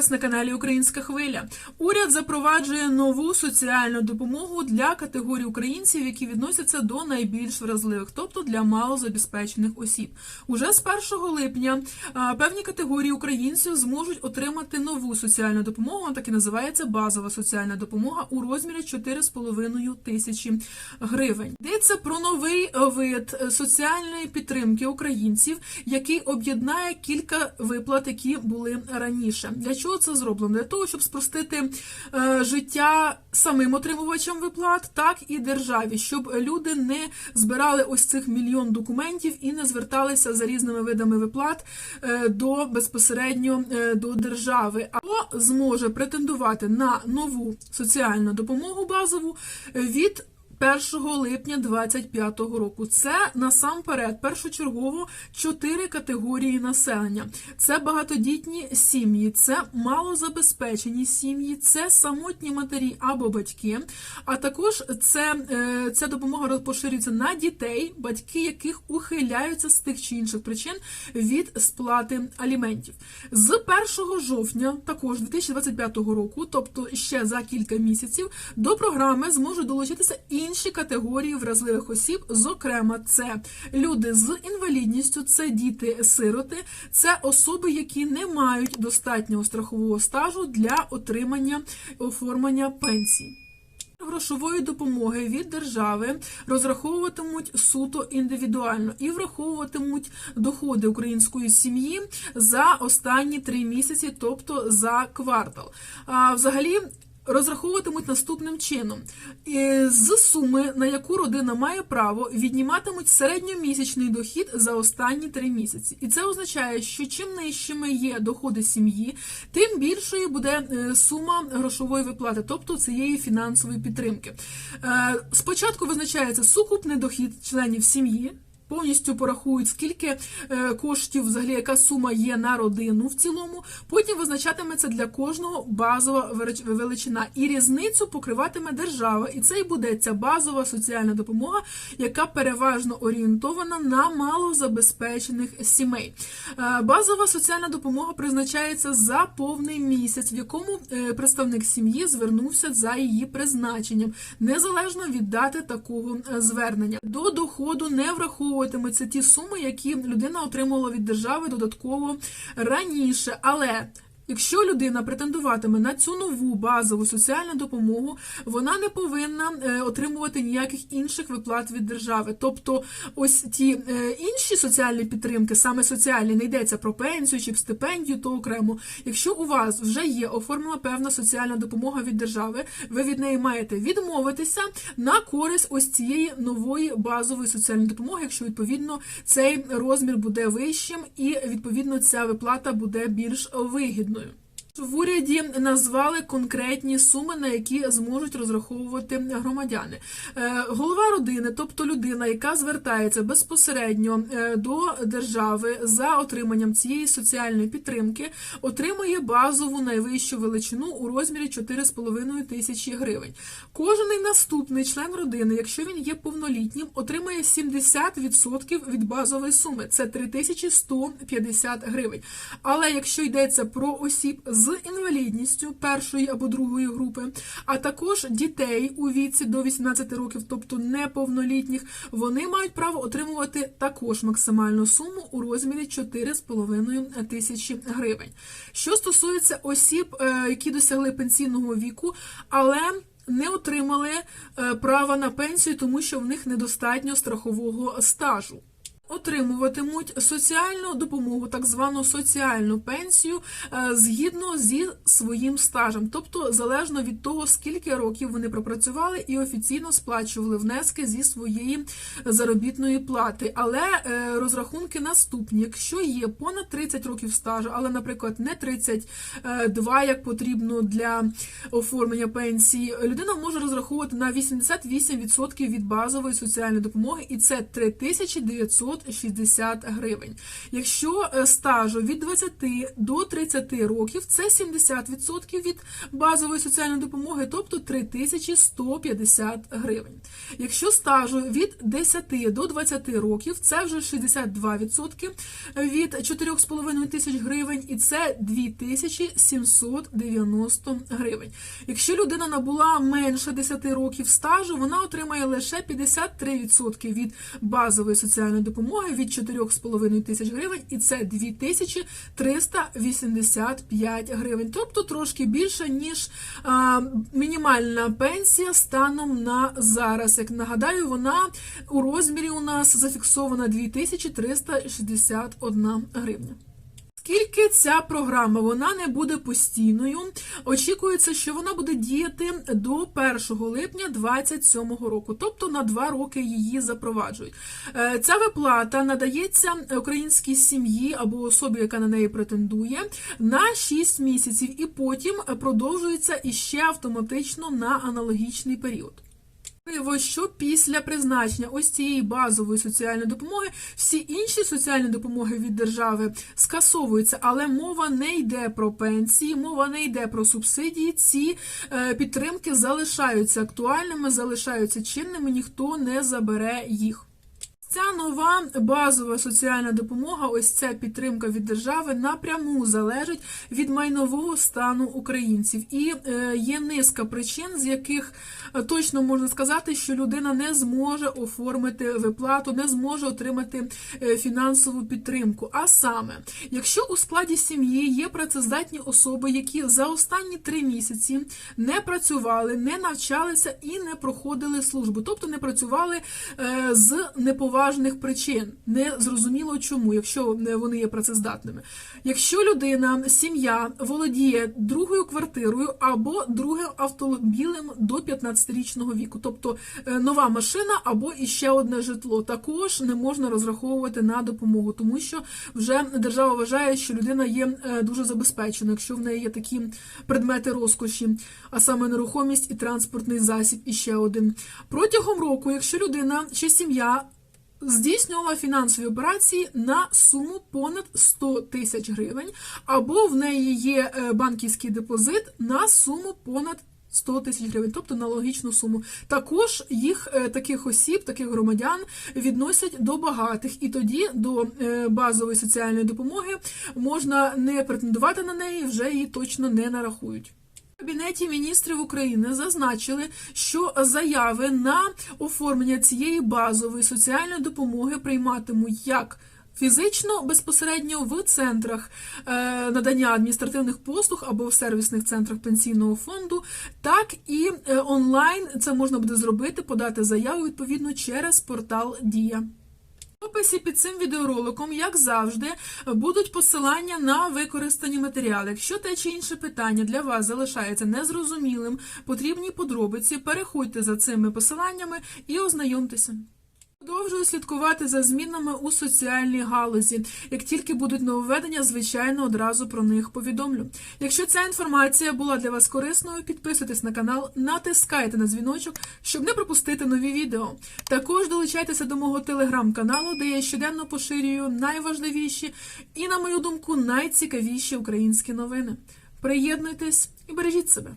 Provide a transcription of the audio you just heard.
вас на каналі Українська Хвиля. Уряд запроваджує нову соціальну допомогу для категорій українців, які відносяться до найбільш вразливих, тобто для малозабезпечених осіб. Уже з 1 липня певні категорії українців зможуть отримати нову соціальну допомогу. Так і називається базова соціальна допомога у розмірі 4,5 тисячі гривень. Йдеться про новий вид соціальної підтримки українців, який об'єднає кілька виплат, які були раніше. Для чого це зроблено? Для того, щоб спростити е, життя самим отримувачам виплат, так і державі, щоб люди не збирали ось цих мільйон документів і не зверталися за різними видами виплат е, до безпосередньо е, до держави. Або зможе претендувати на нову соціальну допомогу базову від 1 липня 2025 року. Це насамперед першочергово чотири категорії населення: це багатодітні сім'ї, це малозабезпечені сім'ї, це самотні матері або батьки. А також це, е, ця допомога поширюється на дітей, батьки яких ухиляються з тих чи інших причин від сплати аліментів. З 1 жовтня, також 2025 року, тобто ще за кілька місяців, до програми зможуть долучитися інші категорії вразливих осіб. Зокрема, це люди з інвалідністю, це діти-сироти, це особи, які не мають достатнього страхового стажу для отримання оформлення пенсії. Грошової допомоги від держави розраховуватимуть суто індивідуально і враховуватимуть доходи української сім'ї за останні три місяці, тобто за квартал. А взагалі. Розраховуватимуть наступним чином з суми, на яку родина має право, відніматимуть середньомісячний дохід за останні три місяці, і це означає, що чим нижчими є доходи сім'ї, тим більшою буде сума грошової виплати, тобто цієї фінансової підтримки. Спочатку визначається сукупний дохід членів сім'ї. Повністю порахують, скільки е, коштів, взагалі, яка сума є на родину в цілому. Потім визначатиметься для кожного базова величина. І різницю покриватиме держава. І це і буде ця базова соціальна допомога, яка переважно орієнтована на малозабезпечених сімей. Е, базова соціальна допомога призначається за повний місяць, в якому е, представник сім'ї звернувся за її призначенням, незалежно від дати такого звернення. До доходу не враховується враховуватимуться ті суми, які людина отримувала від держави додатково раніше. Але Якщо людина претендуватиме на цю нову базову соціальну допомогу, вона не повинна е, отримувати ніяких інших виплат від держави. Тобто, ось ті е, інші соціальні підтримки, саме соціальні, не йдеться про пенсію чи стипендію, то окремо. Якщо у вас вже є оформлена певна соціальна допомога від держави, ви від неї маєте відмовитися на користь ось цієї нової базової соціальної допомоги, якщо відповідно цей розмір буде вищим і відповідно ця виплата буде більш вигідною. absolute. В уряді назвали конкретні суми, на які зможуть розраховувати громадяни. Е, голова родини, тобто людина, яка звертається безпосередньо е, до держави за отриманням цієї соціальної підтримки, отримує базову найвищу величину у розмірі 4,5 тисячі гривень. Кожен наступний член родини, якщо він є повнолітнім, отримує 70% від базової суми. Це 3150 гривень. Але якщо йдеться про осіб з інвалідністю першої або другої групи, а також дітей у віці до 18 років, тобто неповнолітніх, вони мають право отримувати також максимальну суму у розмірі 4,5 тисячі гривень. Що стосується осіб, е, які досягли пенсійного віку, але не отримали е, права на пенсію, тому що в них недостатньо страхового стажу отримуватимуть соціальну допомогу, так звану соціальну пенсію, е, згідно зі своїм стажем, тобто залежно від того, скільки років вони пропрацювали і офіційно сплачували внески зі своєї заробітної плати. Але е, розрахунки наступні: якщо є понад 30 років стажу, але, наприклад, не 32, як потрібно для оформлення пенсії, людина може розраховувати на 88% від базової соціальної допомоги, і це 3900 760 гривень. Якщо е, стажу від 20 до 30 років, це 70% від базової соціальної допомоги, тобто 3150 гривень. Якщо стажу від 10 до 20 років, це вже 62% від 4,5 тисяч гривень, і це 2790 гривень. Якщо людина набула менше 10 років стажу, вона отримає лише 53% від базової соціальної допомоги від 4,5 тисяч гривень, і це 2385 гривень, тобто трошки більше, ніж а, мінімальна пенсія станом на зараз. Як нагадаю, вона у розмірі у нас зафіксована 2361 гривня. Оскільки ця програма вона не буде постійною, очікується, що вона буде діяти до 1 липня 2027 року, тобто на два роки її запроваджують. Е, Ця виплата надається українській сім'ї або особі, яка на неї претендує, на 6 місяців, і потім продовжується іще автоматично на аналогічний період. Що після призначення ось цієї базової соціальної допомоги всі інші соціальні допомоги від держави скасовуються, але мова не йде про пенсії, мова не йде про субсидії. Ці е, підтримки залишаються актуальними, залишаються чинними, ніхто не забере їх. Ця нова базова соціальна допомога, ось ця підтримка від держави напряму залежить від майнового стану українців, і е, є низка причин, з яких е, точно можна сказати, що людина не зможе оформити виплату, не зможе отримати е, фінансову підтримку. А саме, якщо у складі сім'ї є працездатні особи, які за останні три місяці не працювали, не навчалися і не проходили службу, тобто не працювали з неповажних поважних причин, не зрозуміло чому, якщо вони є працездатними. Якщо людина, сім'я володіє другою квартирою або другим автомобілем до 15-річного віку, тобто е, нова машина або іще одне житло, також не можна розраховувати на допомогу, тому що вже держава вважає, що людина є е, дуже забезпечена, якщо в неї є такі предмети розкоші, а саме нерухомість і транспортний засіб, і ще один протягом року, якщо людина чи сім'я здійснювала фінансові операції на суму понад 100 тисяч гривень, або в неї є е, банківський депозит на суму понад 100 тисяч гривень, тобто на логічну суму. Також їх е, таких осіб, таких громадян відносять до багатих, і тоді до е, базової соціальної допомоги можна не претендувати на неї, вже її точно не нарахують. Кабінеті міністрів України зазначили, що заяви на оформлення цієї базової соціальної допомоги прийматимуть як Фізично безпосередньо в центрах е, надання адміністративних послуг або в сервісних центрах пенсійного фонду, так і е, онлайн це можна буде зробити, подати заяву відповідно через портал Дія. Описі під цим відеороликом, як завжди, будуть посилання на використані матеріали. Якщо те чи інше питання для вас залишається незрозумілим, потрібні подробиці, переходьте за цими посиланнями і ознайомтеся. Продовжую слідкувати за змінами у соціальній галузі. Як тільки будуть нововведення, звичайно, одразу про них повідомлю. Якщо ця інформація була для вас корисною, підписуйтесь на канал, натискайте на дзвіночок, щоб не пропустити нові відео. Також долучайтеся до мого телеграм-каналу, де я щоденно поширюю найважливіші і, на мою думку, найцікавіші українські новини. Приєднуйтесь і бережіть себе.